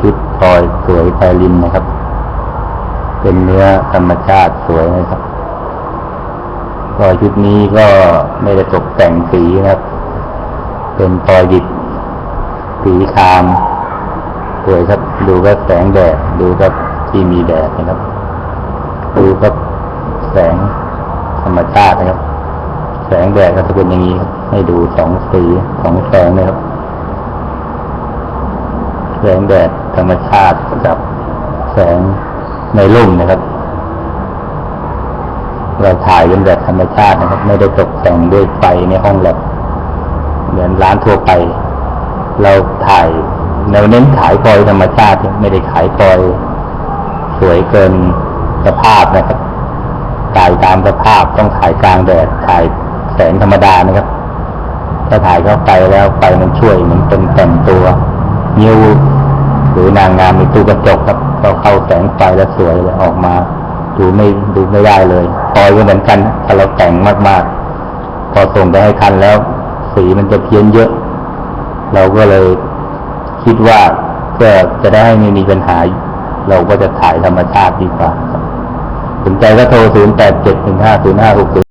ชุดพลอยสวยไพลินนะครับ เป็นเนื้อธรรมชาติสวยนะครับพลอยชุดนี้ก็ไม่ได้ตกแต่งสีนะครับ เป็นพลอยหยิบสีคามสวยครับ ดูครับแสงแดดดูครับที่มีแดดนะครับ ดูครับแสงธรรมชาตินะครับ แสงแดดก็จะเป็นอย่างนี้ครับ ให้ดูสองสีสองแสงนะครับ แสงแดดธรรมชาติกับแสงในร่มนะครับ เราถ่ายเป็นแบบธรรมชาตินะครับ ไม่ได้ตกแต่งด้วยไฟในห้องแลบเหมือนร้านทั่วไป เราถ่ายเราเน้นขายพลอยธรรมชาติ ไม่ได้ขายพลอยสวยเกินสภาพนะครับถ่ายตามสภาพต้องถ่ายกลางแดดถ่ายแสงธรรมดานะครับถ้าถ่ายเข้าไปแล้วไฟมันช่วยมือนเป็นแต่งตัวนิ้ว หรือนางงามในตู้กระจกครับเราเข้าแสงไฟแล้วสวยเลยออกมา ดูไม่ดูไม่ได้เลยพอยก็เหมือนกันถ้าเราแต่งมากๆ พอส่งไปให้ทันแล้ว สีมันจะเพี้ยนเยอะ เราก็เลยคิดว่าเพื่อจะได้ไม่มีปัญหา เราก็จะถ่ายธรรมชาติดีกว่าสนใจก็โทร 0 8 7 1 5 0 5 6 0